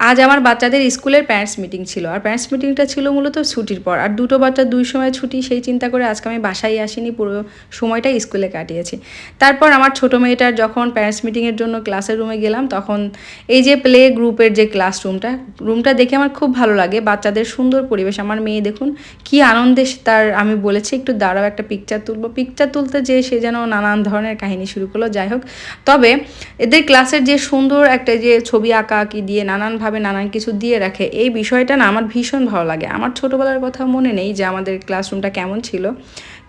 আজ আমার বাচ্চাদের স্কুলের প্যারেন্টস মিটিং ছিল। আর প্যারেন্টস মিটিংটা ছিল মূলত ছুটির পর। আর দুটো বাচ্চা দুই সময় ছুটি, সেই চিন্তা করে আজকে আমি বাসায় আসিনি, পুরো সময়টা স্কুলে কাটিয়েছি। তারপর আমার ছোটো মেয়েটার যখন প্যারেন্টস মিটিংয়ের জন্য ক্লাসের রুমে গেলাম, তখন এই যে প্লে গ্রুপের যে ক্লাসরুমটা রুমটা দেখে আমার খুব ভালো লাগে। বাচ্চাদের সুন্দর পরিবেশ। আমার মেয়ে দেখুন, কি আনন্দে তার, আমি বলেছি, একটু দাঁড়াও, একটা পিকচার তুলবো। পিকচার তুলতে যে সে যেন নানান ধরনের কাহিনী শুরু করল। যাই হোক, তবে এদের ক্লাসের যে সুন্দর একটা যে ছবি আঁকা আঁকি দিয়ে নানানভাবে নানান কিছু দিয়ে রাখে। এই বিষয়টা না আমার ভীষণ ভালো লাগে। আমার ছোটোবেলার কথা মনে নেই যে আমাদের ক্লাসরুমটা কেমন ছিল।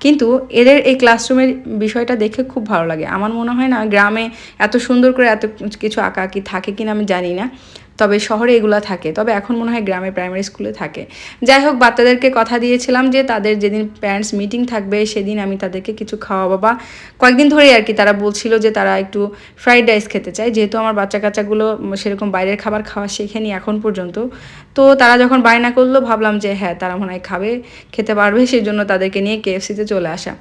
কিন্তু এদের এই ক্লাসরুমের বিষয়টা দেখে খুব ভালো লাগে। আমার মনে হয় না গ্রামে এত সুন্দর করে এত কিছু আঁকা আঁকি থাকে কিনা আমি জানি না। তবে শহরে এগুলো থাকে। তবে এখন মনে হয় গ্রামে প্রাইমারি স্কুলে থাকে। যাই হোক, বাচ্চাদেরকে কথা দিয়েছিলাম যে তাদের যেদিন প্যারেন্টস মিটিং থাকবে, সেদিন আমি তাদেরকে কিছু খাওয়াবো বা কয়েকদিন ধরেই আর কি তারা বলছিল যে তারা একটু ফ্রাইড রাইস খেতে চায়। যেহেতু আমার বাচ্চা কাচ্চাগুলো সেরকম বাইরের খাবার খাওয়া শেখেনি এখন পর্যন্ত। তো তারা যখন বায়না করল, ভাবলাম যে হ্যাঁ তারা মনে হয় খাবে, খেতে পারবে, সেই জন্য তাদেরকে নিয়ে কেএফসিতে চলে আসা।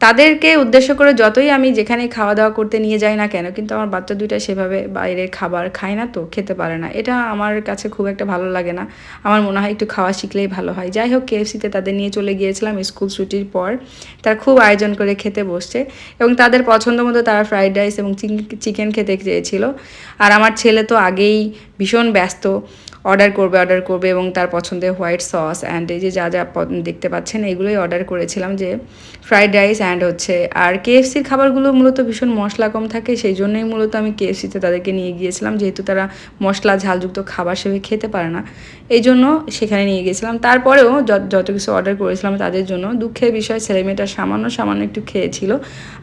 তাদেরকে উদ্দেশ্য করে যতই আমি যেখানে খাওয়া দাওয়া করতে নিয়ে যাই না কেন, কিন্তু আমার বাচ্চা দুইটা সেভাবে বাইরের খাবার খায় না তো, খেতে পারে না। এটা আমার কাছে খুব একটা ভালো লাগে না। আমার মনে হয় একটু খাওয়া শিখলেই ভালো হয়। যাই হোক কেএফসিতে তাদের নিয়ে চলে গিয়েছিলাম স্কুল ছুটির পর। তারা খুব আয়োজন করে খেতে বসছে এবং তাদের পছন্দ মতো তারা ফ্রাইড রাইস এবং চিকেন খেতে চেয়েছিল। আর আমার ছেলে তো আগেই ভীষণ ব্যস্ত। অর্ডার করবে অর্ডার করবে এবং তার পছন্দের হোয়াইট সস অ্যান্ড এই যে যা যা দেখতে পাচ্ছেন এগুলোই অর্ডার করেছিলাম যে ফ্রাইড রাইস অ্যান্ড হচ্ছে, আর কেএফসির খাবারগুলো মূলত ভীষণ মশলা কম থাকে সেই জন্যই মূলত আমি কেএফসিতে তাদেরকে নিয়ে গিয়েছিলাম যেহেতু তারা মশলা ঝালযুক্ত খাবার সেভাবে খেতে পারে না এই জন্য সেখানে নিয়ে গিয়েছিলাম। তারপরেও যত কিছু অর্ডার করেছিলাম তাদের জন্য দুঃখের বিষয় ছেলেমেয়েটা সামান্য সামান্য একটু খেয়েছিল।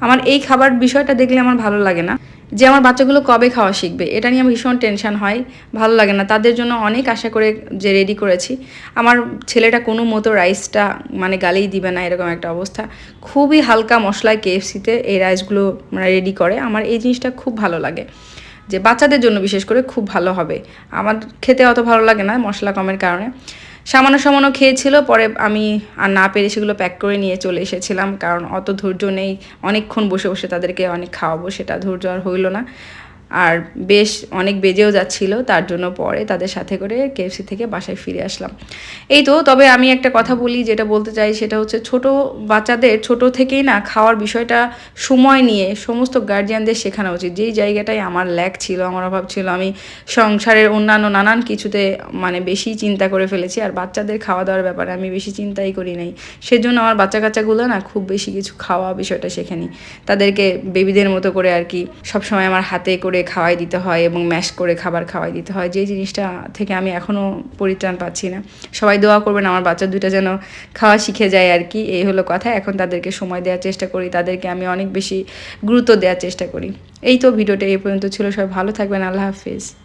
আমার এই খাবার বিষয়টা দেখলে আমার ভালো লাগে না। যে আমার বাচ্চাগুলো কবে খাওয়া শিখবে, এটা নিয়ে আমার ভীষণ টেনশন হয়, ভালো লাগে না। তাদের জন্য অনেক আশা করে যে রেডি করেছি। আমার ছেলেটা কোনো মতো রাইসটা মানে গালেই দিবে না, এরকম একটা অবস্থা। খুবই হালকা মশলায় কেএফসিতে এই রাইসগুলো মানে রেডি করে। আমার এই জিনিসটা খুব ভালো লাগে। যে বাচ্চাদের জন্য বিশেষ করে খুব ভালো হবে। আমার খেতে অত ভালো লাগে না মশলা কমের কারণে। সামান্য সামান্য খেয়েছিল, পরে আমি আর না পেরে সেগুলো প্যাক করে নিয়ে চলে এসেছিলাম, কারণ অত ধৈর্য নেই, অনেকক্ষণ বসে বসে তাদেরকে অনেক খাওয়াবো, সেটা ধৈর্য আর হইল না। আর বেশ অনেক বেজেও যাচ্ছিল, তার জন্য পরে তাদের সাথে করে কেএফসি থেকে বাসায় ফিরে আসলাম। এই তো, তবে আমি একটা কথা বলি, যেটা বলতে চাই সেটা হচ্ছে ছোট বাচ্চাদের, ছোট থেকেই না খাওয়ার বিষয়টা সময় নিয়ে সমস্ত গার্জিয়ানদের শেখানো উচিত। যেই জায়গাটায় আমার ল্যাক ছিল, আমার অভাব ছিল, আমি সংসারের অন্যান্য নানান কিছুতে মানে বেশি চিন্তা করে ফেলেছি, আর বাচ্চাদের খাওয়া দাওয়ার ব্যাপারে আমি বেশি চিন্তাই করি নাই। সেজন্য আমার বাচ্চা কাচ্চাগুলো না খুব বেশি কিছু খাওয়া বিষয়টা শেখেনি। তাদেরকে বেবিদের মতো করে আর কি সবসময় আমার হাতে করে খাওয়াই দিতে হয় এবং ম্যাশ করে খাবার খাওয়াই দিতে হয়। যে জিনিসটা থেকে আমি এখনও পরিত্রাণ পাচ্ছি না। সবাই দোয়া করবেন আমার বাচ্চা দুইটা যেন খাওয়া শিখে যায় আর কি। এই হলো কথা। এখন তাদেরকে সময় দেওয়ার চেষ্টা করি। তাদেরকে আমি অনেক বেশি গুরুত্ব দেওয়ার চেষ্টা করি। এই তো ভিডিওটা এই পর্যন্ত ছিল। সবাই ভালো থাকবেন। আল্লাহ হাফিজ।